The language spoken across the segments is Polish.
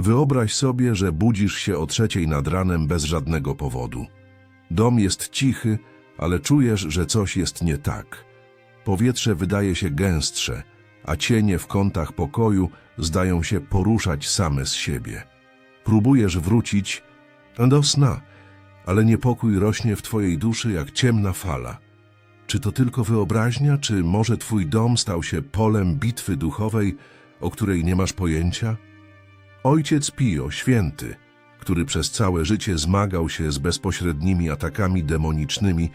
Wyobraź sobie, że budzisz się o trzeciej nad ranem bez żadnego powodu. Dom jest cichy, ale czujesz, że coś jest nie tak. Powietrze wydaje się gęstsze, a cienie w kątach pokoju zdają się poruszać same z siebie. Próbujesz wrócić do sna, ale niepokój rośnie w twojej duszy jak ciemna fala. Czy to tylko wyobraźnia, czy może twój dom stał się polem bitwy duchowej, o której nie masz pojęcia? Ojciec Pio, święty, który przez całe życie zmagał się z bezpośrednimi atakami demonicznymi,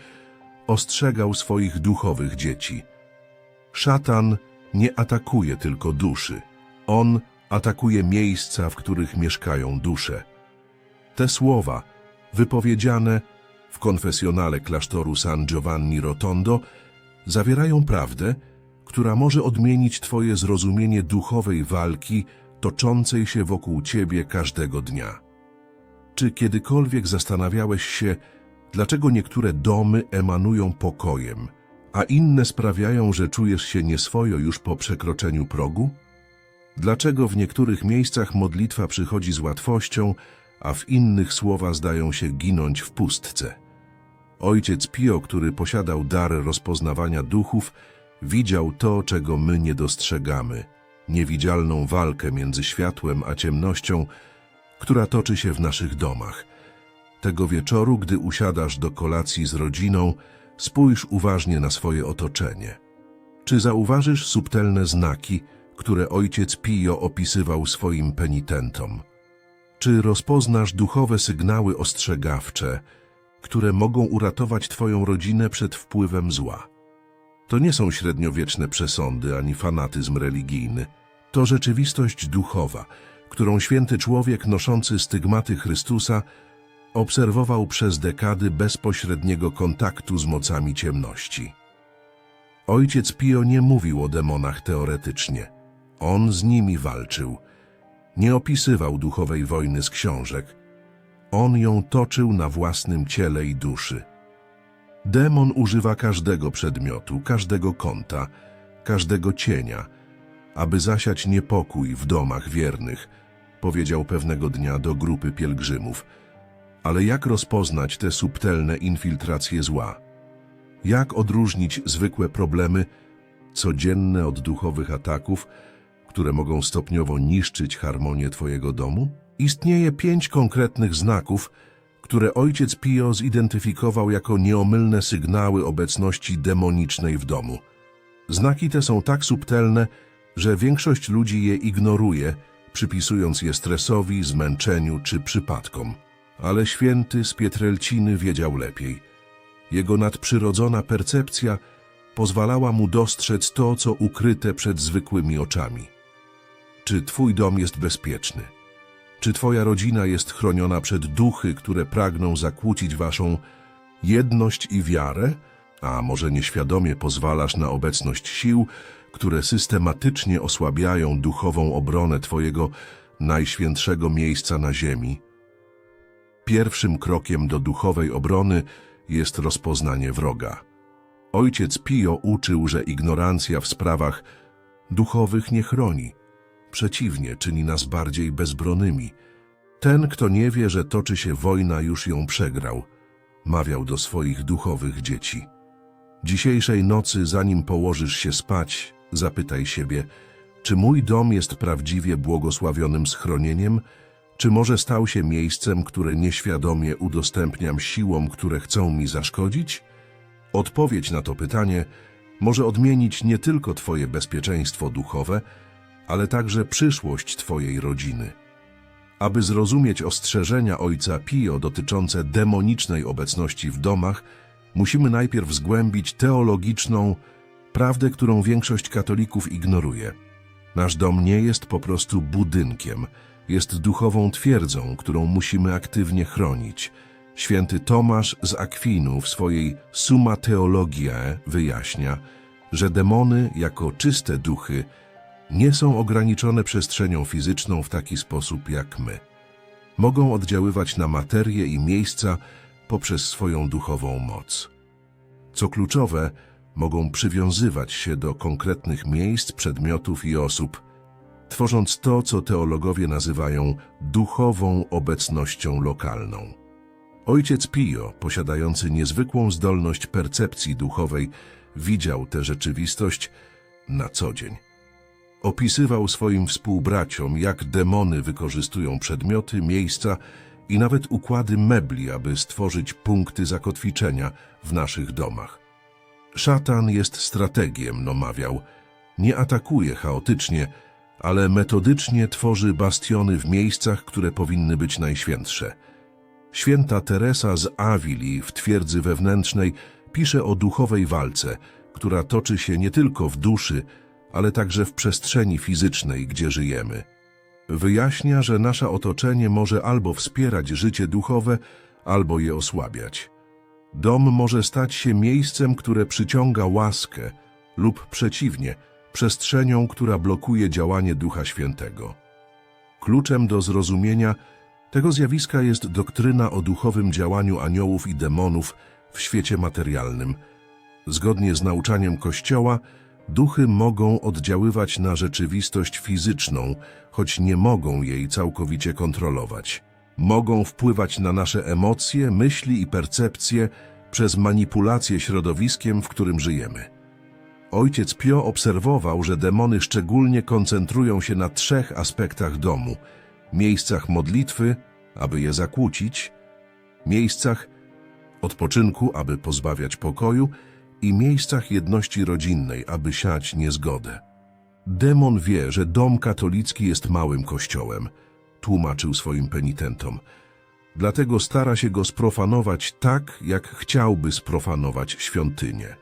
ostrzegał swoich duchowych dzieci. Szatan nie atakuje tylko duszy. On atakuje miejsca, w których mieszkają dusze. Te słowa, wypowiedziane w konfesjonale klasztoru San Giovanni Rotondo, zawierają prawdę, która może odmienić Twoje zrozumienie duchowej walki toczącej się wokół Ciebie każdego dnia. Czy kiedykolwiek zastanawiałeś się, dlaczego niektóre domy emanują pokojem, a inne sprawiają, że czujesz się nieswojo już po przekroczeniu progu? Dlaczego w niektórych miejscach modlitwa przychodzi z łatwością, a w innych słowa zdają się ginąć w pustce? Ojciec Pio, który posiadał dar rozpoznawania duchów, widział to, czego my nie dostrzegamy, niewidzialną walkę między światłem a ciemnością, która toczy się w naszych domach. Tego wieczoru, gdy usiadasz do kolacji z rodziną, spójrz uważnie na swoje otoczenie. Czy zauważysz subtelne znaki, które ojciec Pio opisywał swoim penitentom? Czy rozpoznasz duchowe sygnały ostrzegawcze, które mogą uratować Twoją rodzinę przed wpływem zła? To nie są średniowieczne przesądy ani fanatyzm religijny. To rzeczywistość duchowa, którą święty człowiek noszący stygmaty Chrystusa obserwował przez dekady bezpośredniego kontaktu z mocami ciemności. Ojciec Pio nie mówił o demonach teoretycznie. On z nimi walczył. Nie opisywał duchowej wojny z książek. On ją toczył na własnym ciele i duszy. Demon używa każdego przedmiotu, każdego kąta, każdego cienia, aby zasiać niepokój w domach wiernych, powiedział pewnego dnia do grupy pielgrzymów. Ale jak rozpoznać te subtelne infiltracje zła? Jak odróżnić zwykłe problemy, codzienne od duchowych ataków, które mogą stopniowo niszczyć harmonię Twojego domu? Istnieje pięć konkretnych znaków, które ojciec Pio zidentyfikował jako nieomylne sygnały obecności demonicznej w domu. Znaki te są tak subtelne, że większość ludzi je ignoruje, przypisując je stresowi, zmęczeniu czy przypadkom. Ale święty z Pietrelciny wiedział lepiej. Jego nadprzyrodzona percepcja pozwalała mu dostrzec to, co ukryte przed zwykłymi oczami. Czy twój dom jest bezpieczny? Czy twoja rodzina jest chroniona przed duchy, które pragną zakłócić waszą jedność i wiarę? A może nieświadomie pozwalasz na obecność sił, które systematycznie osłabiają duchową obronę twojego najświętszego miejsca na ziemi? Pierwszym krokiem do duchowej obrony jest rozpoznanie wroga. Ojciec Pio uczył, że ignorancja w sprawach duchowych nie chroni. Przeciwnie, czyni nas bardziej bezbronnymi. Ten, kto nie wie, że toczy się wojna, już ją przegrał, mawiał do swoich duchowych dzieci. Dzisiejszej nocy, zanim położysz się spać, zapytaj siebie, czy mój dom jest prawdziwie błogosławionym schronieniem, czy może stał się miejscem, które nieświadomie udostępniam siłom, które chcą mi zaszkodzić? Odpowiedź na to pytanie może odmienić nie tylko Twoje bezpieczeństwo duchowe, ale także przyszłość Twojej rodziny. Aby zrozumieć ostrzeżenia ojca Pio dotyczące demonicznej obecności w domach, musimy najpierw zgłębić teologiczną prawdę, którą większość katolików ignoruje. Nasz dom nie jest po prostu budynkiem, jest duchową twierdzą, którą musimy aktywnie chronić. Święty Tomasz z Akwinu w swojej Summa Theologiae wyjaśnia, że demony jako czyste duchy nie są ograniczone przestrzenią fizyczną w taki sposób jak my. Mogą oddziaływać na materię i miejsca poprzez swoją duchową moc. Co kluczowe, mogą przywiązywać się do konkretnych miejsc, przedmiotów i osób, tworząc to, co teologowie nazywają duchową obecnością lokalną. Ojciec Pio, posiadający niezwykłą zdolność percepcji duchowej, widział tę rzeczywistość na co dzień. Opisywał swoim współbraciom, jak demony wykorzystują przedmioty, miejsca i nawet układy mebli, aby stworzyć punkty zakotwiczenia w naszych domach. Szatan jest strategiem, no mawiał. Nie atakuje chaotycznie, ale metodycznie tworzy bastiony w miejscach, które powinny być najświętsze. Święta Teresa z Awili w twierdzy wewnętrznej pisze o duchowej walce, która toczy się nie tylko w duszy, ale także w przestrzeni fizycznej, gdzie żyjemy. Wyjaśnia, że nasze otoczenie może albo wspierać życie duchowe, albo je osłabiać. Dom może stać się miejscem, które przyciąga łaskę, lub przeciwnie, przestrzenią, która blokuje działanie Ducha Świętego. Kluczem do zrozumienia tego zjawiska jest doktryna o duchowym działaniu aniołów i demonów w świecie materialnym. Zgodnie z nauczaniem Kościoła, duchy mogą oddziaływać na rzeczywistość fizyczną, choć nie mogą jej całkowicie kontrolować. Mogą wpływać na nasze emocje, myśli i percepcje przez manipulację środowiskiem, w którym żyjemy. Ojciec Pio obserwował, że demony szczególnie koncentrują się na trzech aspektach domu: miejscach modlitwy, aby je zakłócić, miejscach odpoczynku, aby pozbawiać pokoju i miejscach jedności rodzinnej, aby siać niezgodę. Demon wie, że dom katolicki jest małym kościołem, tłumaczył swoim penitentom. Dlatego stara się go sprofanować tak, jak chciałby sprofanować świątynię.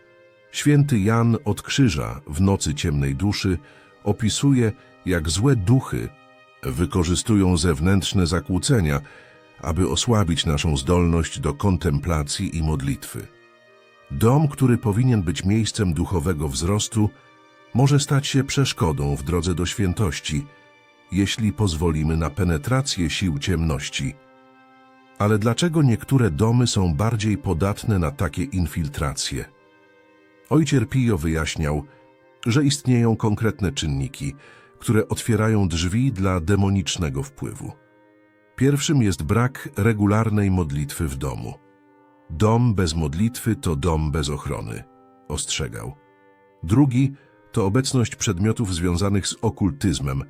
Święty Jan od Krzyża w Nocy Ciemnej Duszy opisuje, jak złe duchy wykorzystują zewnętrzne zakłócenia, aby osłabić naszą zdolność do kontemplacji i modlitwy. Dom, który powinien być miejscem duchowego wzrostu, może stać się przeszkodą w drodze do świętości, jeśli pozwolimy na penetrację sił ciemności. Ale dlaczego niektóre domy są bardziej podatne na takie infiltracje? Ojcier Pio wyjaśniał, że istnieją konkretne czynniki, które otwierają drzwi dla demonicznego wpływu. Pierwszym jest brak regularnej modlitwy w domu. Dom bez modlitwy to dom bez ochrony, ostrzegał. Drugi to obecność przedmiotów związanych z okultyzmem,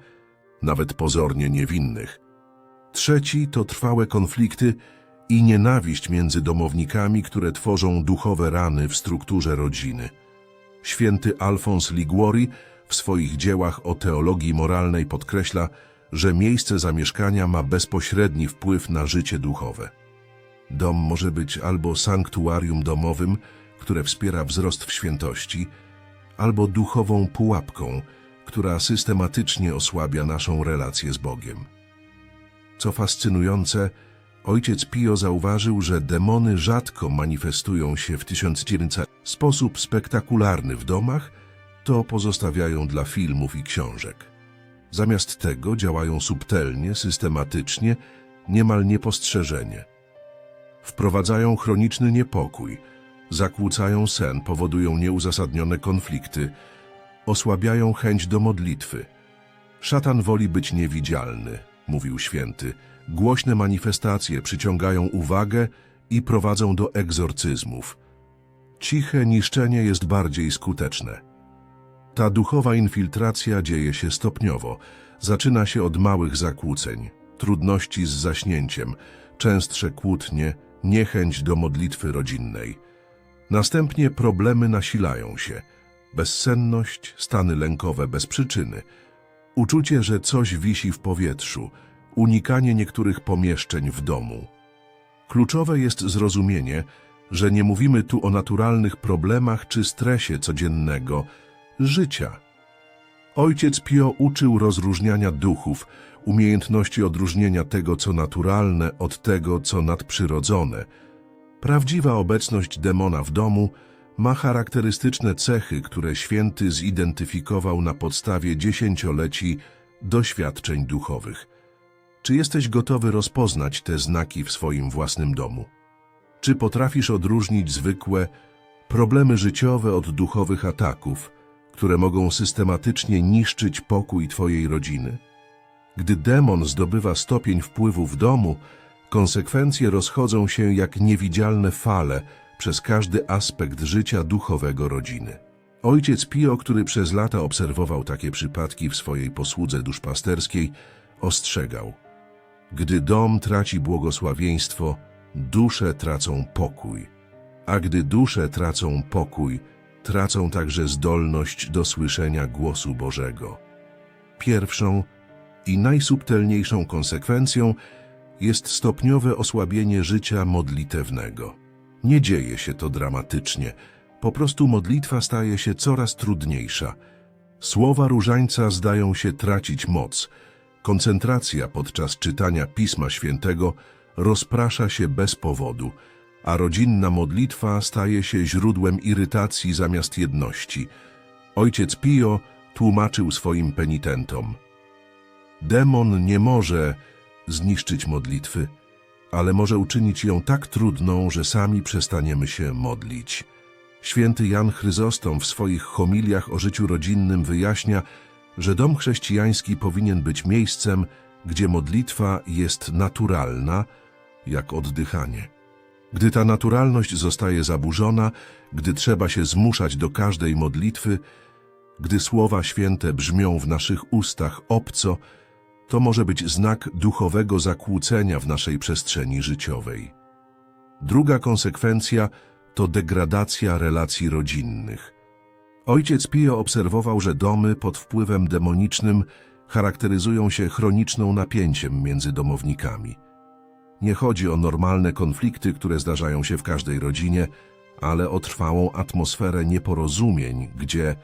nawet pozornie niewinnych. Trzeci to trwałe konflikty i nienawiść między domownikami, które tworzą duchowe rany w strukturze rodziny. Święty Alfons Liguori w swoich dziełach o teologii moralnej podkreśla, że miejsce zamieszkania ma bezpośredni wpływ na życie duchowe. Dom może być albo sanktuarium domowym, które wspiera wzrost w świętości, albo duchową pułapką, która systematycznie osłabia naszą relację z Bogiem. Co fascynujące, ojciec Pio zauważył, że demony rzadko manifestują się w 1900 w sposób spektakularny w domach, to pozostawiają dla filmów i książek. Zamiast tego działają subtelnie, systematycznie, niemal niepostrzeżenie. Wprowadzają chroniczny niepokój, zakłócają sen, powodują nieuzasadnione konflikty, osłabiają chęć do modlitwy. Szatan woli być niewidzialny, mówił święty. Głośne manifestacje przyciągają uwagę i prowadzą do egzorcyzmów. Ciche niszczenie jest bardziej skuteczne. Ta duchowa infiltracja dzieje się stopniowo. Zaczyna się od małych zakłóceń, trudności z zaśnięciem, częstsze kłótnie, niechęć do modlitwy rodzinnej. Następnie problemy nasilają się. Bezsenność, stany lękowe bez przyczyny, uczucie, że coś wisi w powietrzu, unikanie niektórych pomieszczeń w domu. Kluczowe jest zrozumienie, że nie mówimy tu o naturalnych problemach czy stresie codziennego życia. Ojciec Pio uczył rozróżniania duchów, umiejętności odróżnienia tego, co naturalne, od tego, co nadprzyrodzone. Prawdziwa obecność demona w domu ma charakterystyczne cechy, które święty zidentyfikował na podstawie dziesięcioleci doświadczeń duchowych. Czy jesteś gotowy rozpoznać te znaki w swoim własnym domu? Czy potrafisz odróżnić zwykłe problemy życiowe od duchowych ataków, które mogą systematycznie niszczyć pokój Twojej rodziny. Gdy demon zdobywa stopień wpływu w domu, konsekwencje rozchodzą się jak niewidzialne fale przez każdy aspekt życia duchowego rodziny. Ojciec Pio, który przez lata obserwował takie przypadki w swojej posłudze duszpasterskiej, ostrzegał. Gdy dom traci błogosławieństwo, dusze tracą pokój. A gdy dusze tracą pokój, tracą także zdolność do słyszenia głosu Bożego. Pierwszą i najsubtelniejszą konsekwencją jest stopniowe osłabienie życia modlitewnego. Nie dzieje się to dramatycznie, po prostu modlitwa staje się coraz trudniejsza. Słowa różańca zdają się tracić moc. Koncentracja podczas czytania Pisma Świętego rozprasza się bez powodu, a rodzinna modlitwa staje się źródłem irytacji zamiast jedności. Ojciec Pio tłumaczył swoim penitentom. Demon nie może zniszczyć modlitwy, ale może uczynić ją tak trudną, że sami przestaniemy się modlić. Święty Jan Chryzostom w swoich homiliach o życiu rodzinnym wyjaśnia, że dom chrześcijański powinien być miejscem, gdzie modlitwa jest naturalna, jak oddychanie. Gdy ta naturalność zostaje zaburzona, gdy trzeba się zmuszać do każdej modlitwy, gdy słowa święte brzmią w naszych ustach obco, to może być znak duchowego zakłócenia w naszej przestrzeni życiowej. Druga konsekwencja to degradacja relacji rodzinnych. Ojciec Pio obserwował, że domy pod wpływem demonicznym charakteryzują się chroniczną napięciem między domownikami. Nie chodzi o normalne konflikty, które zdarzają się w każdej rodzinie, ale o trwałą atmosferę nieporozumień, gdzie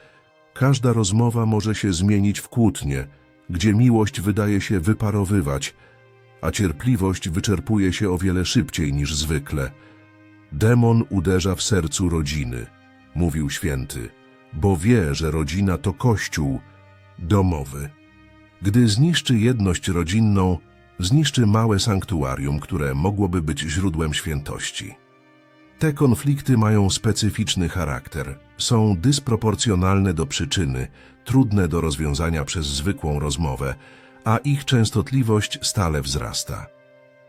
każda rozmowa może się zmienić w kłótnię, gdzie miłość wydaje się wyparowywać, a cierpliwość wyczerpuje się o wiele szybciej niż zwykle. Demon uderza w sercu rodziny, mówił święty, bo wie, że rodzina to kościół domowy. Gdy zniszczy jedność rodzinną, zniszczy małe sanktuarium, które mogłoby być źródłem świętości. Te konflikty mają specyficzny charakter, są dysproporcjonalne do przyczyny, trudne do rozwiązania przez zwykłą rozmowę, a ich częstotliwość stale wzrasta.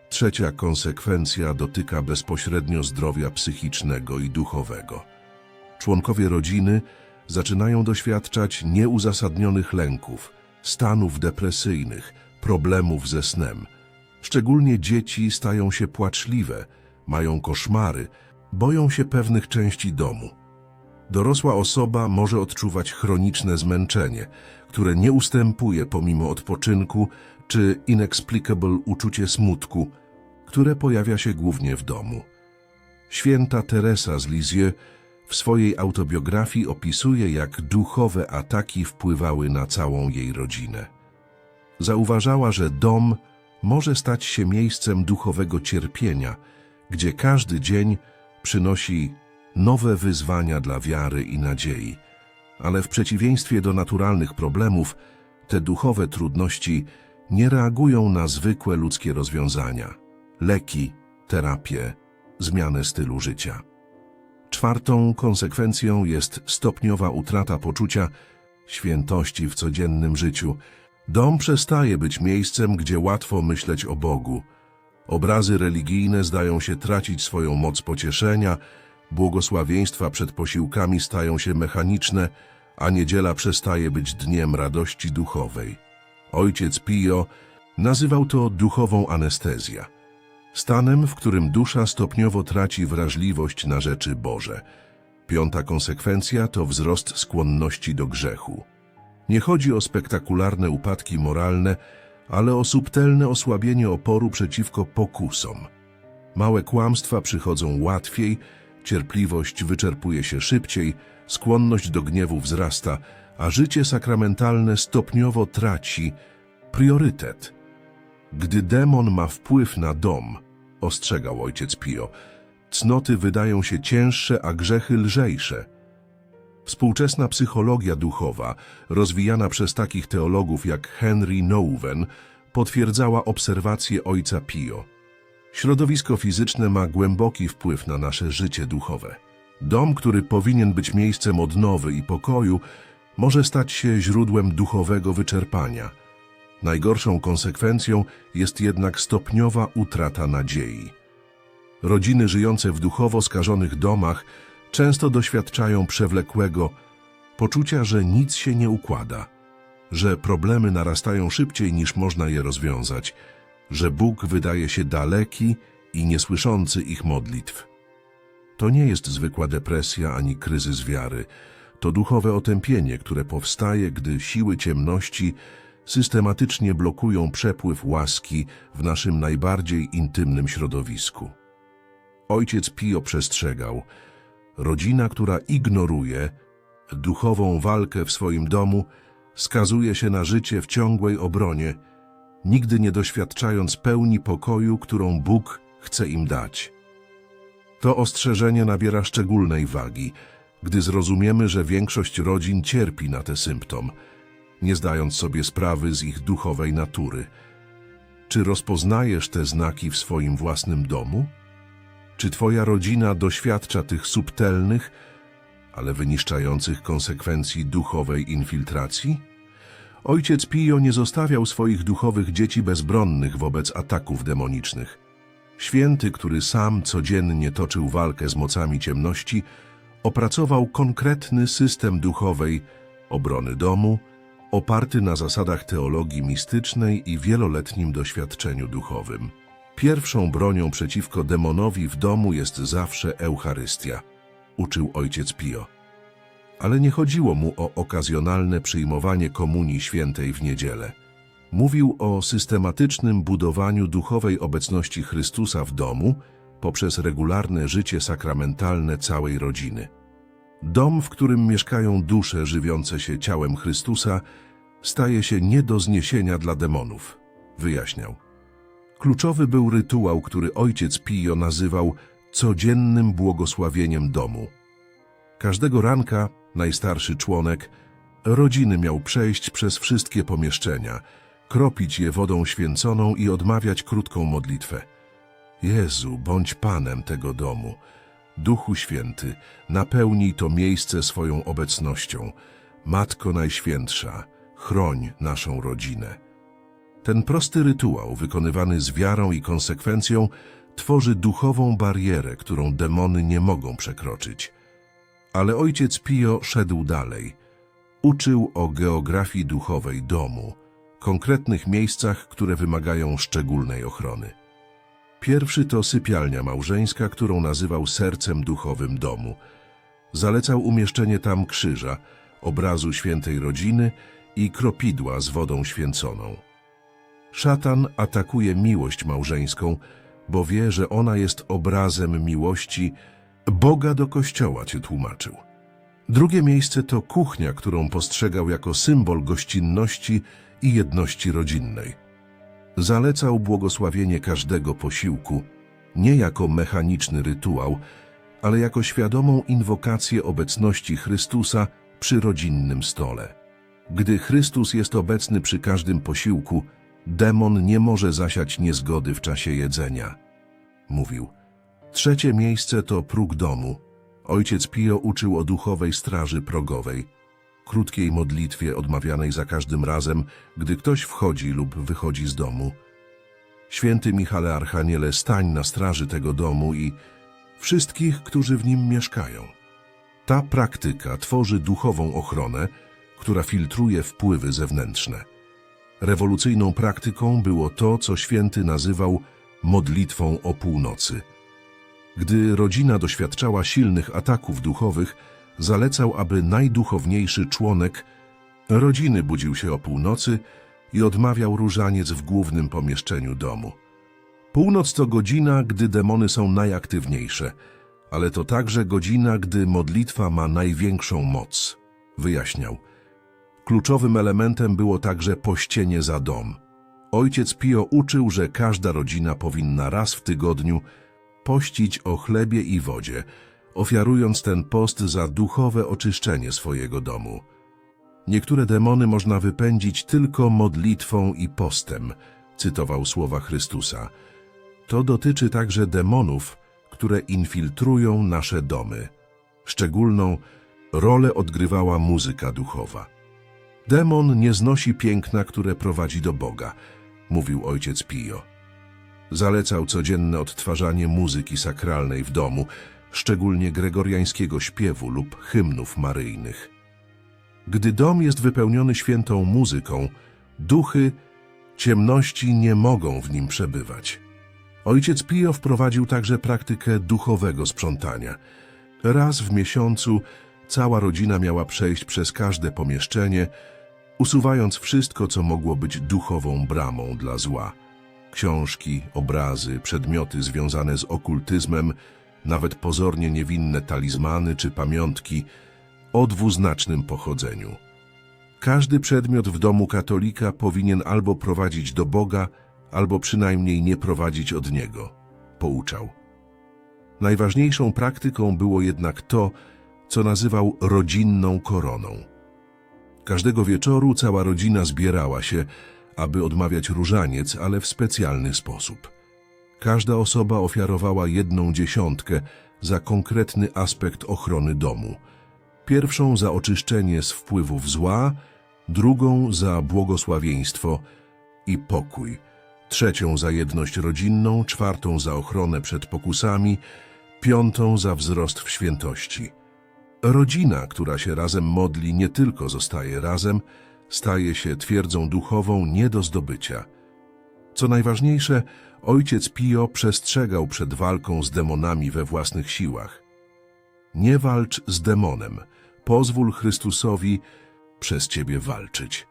Trzecia konsekwencja dotyka bezpośrednio zdrowia psychicznego i duchowego. Członkowie rodziny zaczynają doświadczać nieuzasadnionych lęków, stanów depresyjnych, problemów ze snem. Szczególnie dzieci stają się płaczliwe, mają koszmary, boją się pewnych części domu. Dorosła osoba może odczuwać chroniczne zmęczenie, które nie ustępuje pomimo odpoczynku, czy inexplicable uczucie smutku, które pojawia się głównie w domu. Święta Teresa z Lisieux w swojej autobiografii opisuje, jak duchowe ataki wpływały na całą jej rodzinę. Zauważała, że dom może stać się miejscem duchowego cierpienia, gdzie każdy dzień przynosi nowe wyzwania dla wiary i nadziei. Ale w przeciwieństwie do naturalnych problemów, te duchowe trudności nie reagują na zwykłe ludzkie rozwiązania. Leki, terapię, zmianę stylu życia. Czwartą konsekwencją jest stopniowa utrata poczucia świętości w codziennym życiu. Dom przestaje być miejscem, gdzie łatwo myśleć o Bogu. Obrazy religijne zdają się tracić swoją moc pocieszenia, błogosławieństwa przed posiłkami stają się mechaniczne, a niedziela przestaje być dniem radości duchowej. Ojciec Pio nazywał to duchową anestezja. Stanem, w którym dusza stopniowo traci wrażliwość na rzeczy Boże. Piąta konsekwencja to wzrost skłonności do grzechu. Nie chodzi o spektakularne upadki moralne, ale o subtelne osłabienie oporu przeciwko pokusom. Małe kłamstwa przychodzą łatwiej, cierpliwość wyczerpuje się szybciej, skłonność do gniewu wzrasta, a życie sakramentalne stopniowo traci priorytet. Gdy demon ma wpływ na dom, ostrzegał ojciec Pio, cnoty wydają się cięższe, a grzechy lżejsze. Współczesna psychologia duchowa, rozwijana przez takich teologów jak Henry Nouwen, potwierdzała obserwacje ojca Pio. Środowisko fizyczne ma głęboki wpływ na nasze życie duchowe. Dom, który powinien być miejscem odnowy i pokoju, może stać się źródłem duchowego wyczerpania. Najgorszą konsekwencją jest jednak stopniowa utrata nadziei. Rodziny żyjące w duchowo skażonych domach często doświadczają przewlekłego poczucia, że nic się nie układa, że problemy narastają szybciej niż można je rozwiązać, że Bóg wydaje się daleki i niesłyszący ich modlitw. To nie jest zwykła depresja ani kryzys wiary. To duchowe otępienie, które powstaje, gdy siły ciemności systematycznie blokują przepływ łaski w naszym najbardziej intymnym środowisku. Ojciec Pio przestrzegał, rodzina, która ignoruje duchową walkę w swoim domu, skazuje się na życie w ciągłej obronie, nigdy nie doświadczając pełni pokoju, którą Bóg chce im dać. To ostrzeżenie nabiera szczególnej wagi, gdy zrozumiemy, że większość rodzin cierpi na ten symptom, nie zdając sobie sprawy z ich duchowej natury. Czy rozpoznajesz te znaki w swoim własnym domu? Czy twoja rodzina doświadcza tych subtelnych, ale wyniszczających konsekwencji duchowej infiltracji? Ojciec Pio nie zostawiał swoich duchowych dzieci bezbronnych wobec ataków demonicznych. Święty, który sam codziennie toczył walkę z mocami ciemności, opracował konkretny system duchowej obrony domu, oparty na zasadach teologii mistycznej i wieloletnim doświadczeniu duchowym. Pierwszą bronią przeciwko demonowi w domu jest zawsze Eucharystia, uczył ojciec Pio. Ale nie chodziło mu o okazjonalne przyjmowanie komunii świętej w niedzielę. Mówił o systematycznym budowaniu duchowej obecności Chrystusa w domu poprzez regularne życie sakramentalne całej rodziny. Dom, w którym mieszkają dusze żywiące się ciałem Chrystusa, staje się nie do zniesienia dla demonów, wyjaśniał. Kluczowy był rytuał, który ojciec Pio nazywał codziennym błogosławieniem domu. Każdego ranka najstarszy członek rodziny miał przejść przez wszystkie pomieszczenia, kropić je wodą święconą i odmawiać krótką modlitwę. Jezu, bądź Panem tego domu. Duchu Święty, napełnij to miejsce swoją obecnością. Matko Najświętsza, chroń naszą rodzinę. Ten prosty rytuał, wykonywany z wiarą i konsekwencją, tworzy duchową barierę, którą demony nie mogą przekroczyć. Ale ojciec Pio szedł dalej. Uczył o geografii duchowej domu, konkretnych miejscach, które wymagają szczególnej ochrony. Pierwszy to sypialnia małżeńska, którą nazywał sercem duchowym domu. Zalecał umieszczenie tam krzyża, obrazu świętej rodziny i kropidła z wodą święconą. Szatan atakuje miłość małżeńską, bo wie, że ona jest obrazem miłości Boga do Kościoła, cię tłumaczył. Drugie miejsce to kuchnia, którą postrzegał jako symbol gościnności i jedności rodzinnej. Zalecał błogosławienie każdego posiłku, nie jako mechaniczny rytuał, ale jako świadomą inwokację obecności Chrystusa przy rodzinnym stole. Gdy Chrystus jest obecny przy każdym posiłku, demon nie może zasiać niezgody w czasie jedzenia. Mówił. Trzecie miejsce to próg domu. Ojciec Pio uczył o duchowej straży progowej, krótkiej modlitwie odmawianej za każdym razem, gdy ktoś wchodzi lub wychodzi z domu. Święty Michale Archaniele, stań na straży tego domu i wszystkich, którzy w nim mieszkają. Ta praktyka tworzy duchową ochronę, która filtruje wpływy zewnętrzne. Rewolucyjną praktyką było to, co święty nazywał modlitwą o północy. Gdy rodzina doświadczała silnych ataków duchowych, zalecał, aby najduchowniejszy członek rodziny budził się o północy i odmawiał różaniec w głównym pomieszczeniu domu. Północ to godzina, gdy demony są najaktywniejsze, ale to także godzina, gdy modlitwa ma największą moc, wyjaśniał. Kluczowym elementem było także pościenie za dom. Ojciec Pio uczył, że każda rodzina powinna raz w tygodniu pościć o chlebie i wodzie, ofiarując ten post za duchowe oczyszczenie swojego domu. Niektóre demony można wypędzić tylko modlitwą i postem, cytował słowa Chrystusa. To dotyczy także demonów, które infiltrują nasze domy. Szczególną Rolę odgrywała muzyka duchowa. Demon nie znosi piękna, które prowadzi do Boga, mówił ojciec Pio. Zalecał codzienne odtwarzanie muzyki sakralnej w domu, szczególnie gregoriańskiego śpiewu lub hymnów maryjnych. Gdy dom jest wypełniony świętą muzyką, duchy ciemności nie mogą w nim przebywać. Ojciec Pio wprowadził także praktykę duchowego sprzątania. Raz w miesiącu cała rodzina miała przejść przez każde pomieszczenie, usuwając wszystko, co mogło być duchową bramą dla zła. Książki, obrazy, przedmioty związane z okultyzmem, nawet pozornie niewinne talizmany czy pamiątki o dwuznacznym pochodzeniu. Każdy przedmiot w domu katolika powinien albo prowadzić do Boga, albo przynajmniej nie prowadzić od Niego, pouczał. Najważniejszą praktyką było jednak to, co nazywał rodzinną koroną. Każdego wieczoru cała rodzina zbierała się, aby odmawiać różaniec, ale w specjalny sposób. Każda osoba ofiarowała jedną dziesiątkę za konkretny aspekt ochrony domu. Pierwszą za oczyszczenie z wpływów zła, drugą za błogosławieństwo i pokój, trzecią za jedność rodzinną, czwartą za ochronę przed pokusami, piątą za wzrost w świętości. Rodzina, która się razem modli, nie tylko zostaje razem, staje się twierdzą duchową nie do zdobycia. Co najważniejsze, ojciec Pio przestrzegał przed walką z demonami we własnych siłach. Nie walcz z demonem, pozwól Chrystusowi przez ciebie walczyć.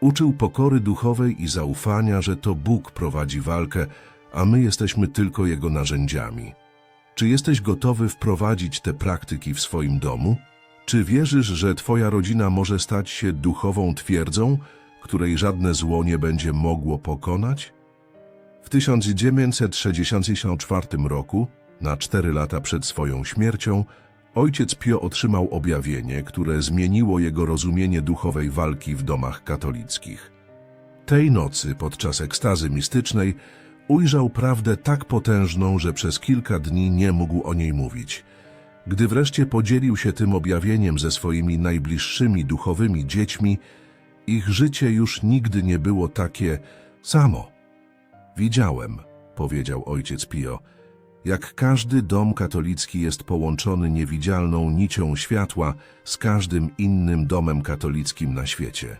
Uczył pokory duchowej i zaufania, że to Bóg prowadzi walkę, a my jesteśmy tylko Jego narzędziami. Czy jesteś gotowy wprowadzić te praktyki w swoim domu? Czy wierzysz, że Twoja rodzina może stać się duchową twierdzą, której żadne zło nie będzie mogło pokonać? W 1964 roku, na cztery lata przed swoją śmiercią, ojciec Pio otrzymał objawienie, które zmieniło jego rozumienie duchowej walki w domach katolickich. Tej nocy, podczas ekstazy mistycznej, ujrzał prawdę tak potężną, że przez kilka dni nie mógł o niej mówić. Gdy wreszcie podzielił się tym objawieniem ze swoimi najbliższymi duchowymi dziećmi, ich życie już nigdy nie było takie samo. Widziałem, powiedział ojciec Pio, jak każdy dom katolicki jest połączony niewidzialną nicią światła z każdym innym domem katolickim na świecie.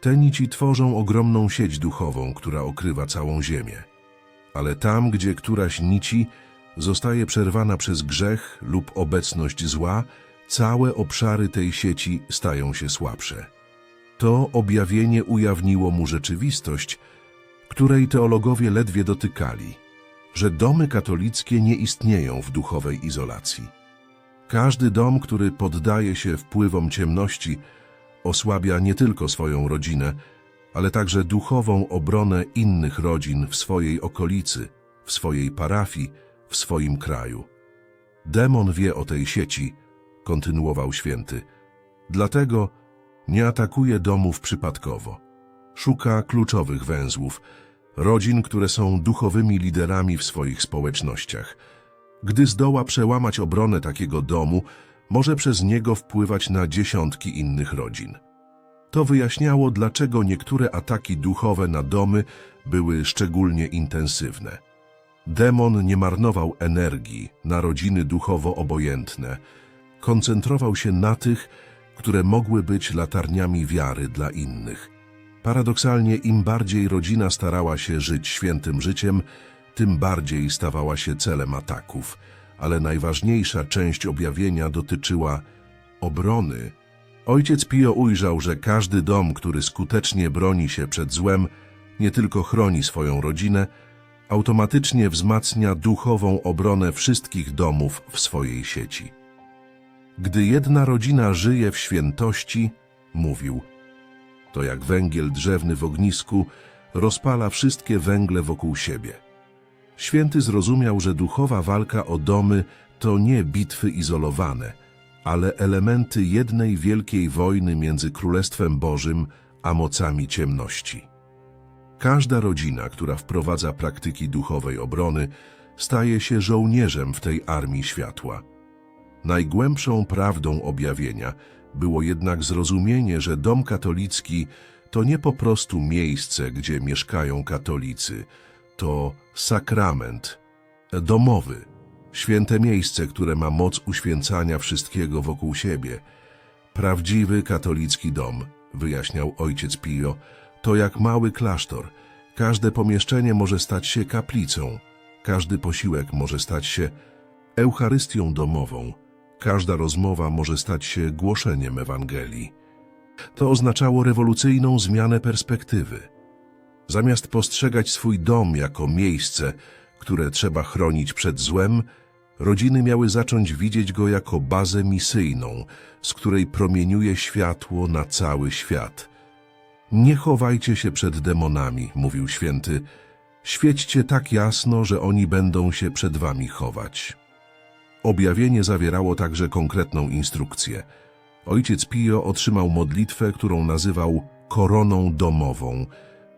Te nici tworzą ogromną sieć duchową, która okrywa całą ziemię. Ale tam, gdzie któraś nici zostaje przerwana przez grzech lub obecność zła, całe obszary tej sieci stają się słabsze. To objawienie ujawniło mu rzeczywistość, której teologowie ledwie dotykali, że domy katolickie nie istnieją w duchowej izolacji. Każdy dom, który poddaje się wpływom ciemności, osłabia nie tylko swoją rodzinę, ale także duchową obronę innych rodzin w swojej okolicy, w swojej parafii, w swoim kraju. Demon wie o tej sieci, kontynuował święty. Dlatego nie atakuje domów przypadkowo. Szuka kluczowych węzłów, rodzin, które są duchowymi liderami w swoich społecznościach. Gdy zdoła przełamać obronę takiego domu, może przez niego wpływać na dziesiątki innych rodzin. To wyjaśniało, dlaczego niektóre ataki duchowe na domy były szczególnie intensywne. Demon nie marnował energii na rodziny duchowo obojętne. Koncentrował się na tych, które mogły być latarniami wiary dla innych. Paradoksalnie, im bardziej rodzina starała się żyć świętym życiem, tym bardziej stawała się celem ataków. Ale najważniejsza część objawienia dotyczyła obrony. Ojciec Pio ujrzał, że każdy dom, który skutecznie broni się przed złem, nie tylko chroni swoją rodzinę, automatycznie wzmacnia duchową obronę wszystkich domów w swojej sieci. Gdy jedna rodzina żyje w świętości, mówił, to jak węgiel drzewny w ognisku rozpala wszystkie węgle wokół siebie. Święty zrozumiał, że duchowa walka o domy to nie bitwy izolowane, ale elementy jednej wielkiej wojny między Królestwem Bożym a mocami ciemności. Każda rodzina, która wprowadza praktyki duchowej obrony, staje się żołnierzem w tej armii światła. Najgłębszą prawdą objawienia było jednak zrozumienie, że dom katolicki to nie po prostu miejsce, gdzie mieszkają katolicy, to sakrament domowy, święte miejsce, które ma moc uświęcania wszystkiego wokół siebie. Prawdziwy katolicki dom, wyjaśniał ojciec Pio, to jak mały klasztor. Każde pomieszczenie może stać się kaplicą, każdy posiłek może stać się Eucharystią domową, każda rozmowa może stać się głoszeniem Ewangelii. To oznaczało rewolucyjną zmianę perspektywy. Zamiast postrzegać swój dom jako miejsce, które trzeba chronić przed złem, rodziny miały zacząć widzieć go jako bazę misyjną, z której promieniuje światło na cały świat. Nie chowajcie się przed demonami, mówił święty. Świećcie tak jasno, że oni będą się przed wami chować. Objawienie zawierało także konkretną instrukcję. Ojciec Pio otrzymał modlitwę, którą nazywał koroną domową.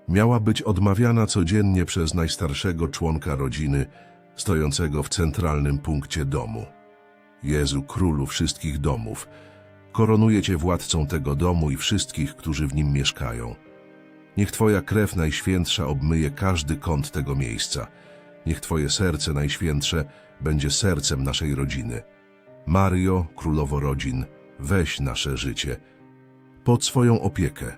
Miała być odmawiana codziennie przez najstarszego członka rodziny, stojącego w centralnym punkcie domu. Jezu, królu wszystkich domów, koronuję Cię władcą tego domu i wszystkich, którzy w nim mieszkają. Niech Twoja krew najświętsza obmyje każdy kąt tego miejsca. Niech Twoje serce najświętsze będzie sercem naszej rodziny. Mario, królowo rodzin, weź nasze życie pod swoją opiekę.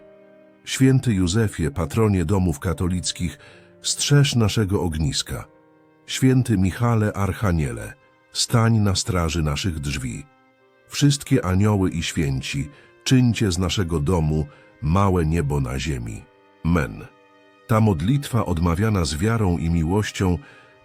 Święty Józefie, patronie domów katolickich, strzeż naszego ogniska. Święty Michale Archaniele, stań na straży naszych drzwi. Wszystkie anioły i święci, czyńcie z naszego domu małe niebo na ziemi. Men. Ta modlitwa odmawiana z wiarą i miłością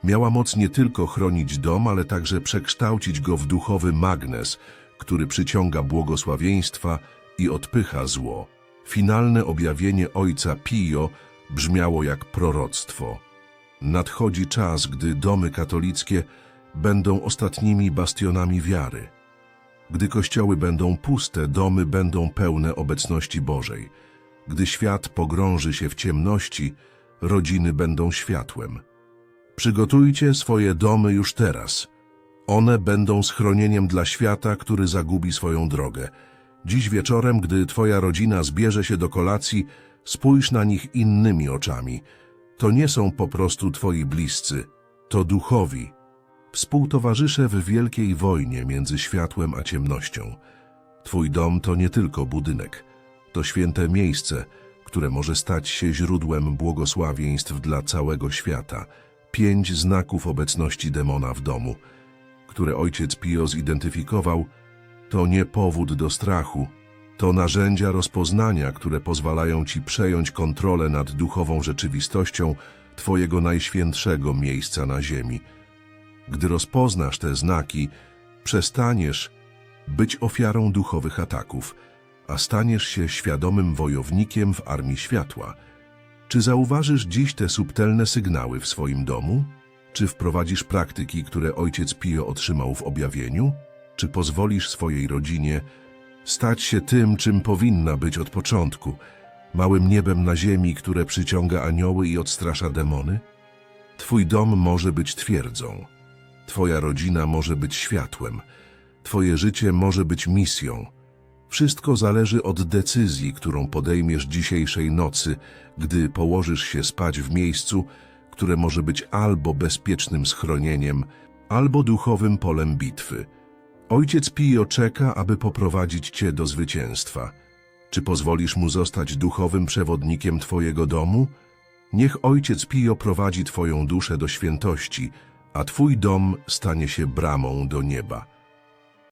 miała moc nie tylko chronić dom, ale także przekształcić go w duchowy magnes, który przyciąga błogosławieństwa i odpycha zło. Finalne objawienie ojca Pio brzmiało jak proroctwo. Nadchodzi czas, gdy domy katolickie będą ostatnimi bastionami wiary. Gdy kościoły będą puste, domy będą pełne obecności Bożej. Gdy świat pogrąży się w ciemności, rodziny będą światłem. Przygotujcie swoje domy już teraz. One będą schronieniem dla świata, który zagubi swoją drogę. Dziś wieczorem, gdy twoja rodzina zbierze się do kolacji, spójrz na nich innymi oczami. To nie są po prostu twoi bliscy, to duchowi. Współtowarzysze w wielkiej wojnie między światłem a ciemnością. Twój dom to nie tylko budynek, to święte miejsce, które może stać się źródłem błogosławieństw dla całego świata. Pięć znaków obecności demona w domu, które ojciec Pio zidentyfikował, to nie powód do strachu, to narzędzia rozpoznania, które pozwalają ci przejąć kontrolę nad duchową rzeczywistością Twojego najświętszego miejsca na ziemi. Gdy rozpoznasz te znaki, przestaniesz być ofiarą duchowych ataków, a staniesz się świadomym wojownikiem w Armii Światła. Czy zauważysz dziś te subtelne sygnały w swoim domu? Czy wprowadzisz praktyki, które ojciec Pio otrzymał w objawieniu? Czy pozwolisz swojej rodzinie stać się tym, czym powinna być od początku, małym niebem na ziemi, które przyciąga anioły i odstrasza demony? Twój dom może być twierdzą, Twoja rodzina może być światłem, Twoje życie może być misją. Wszystko zależy od decyzji, którą podejmiesz dzisiejszej nocy, gdy położysz się spać w miejscu, które może być albo bezpiecznym schronieniem, albo duchowym polem bitwy. Ojciec Pio czeka, aby poprowadzić Cię do zwycięstwa. Czy pozwolisz Mu zostać duchowym przewodnikiem Twojego domu? Niech Ojciec Pio prowadzi Twoją duszę do świętości, a Twój dom stanie się bramą do nieba.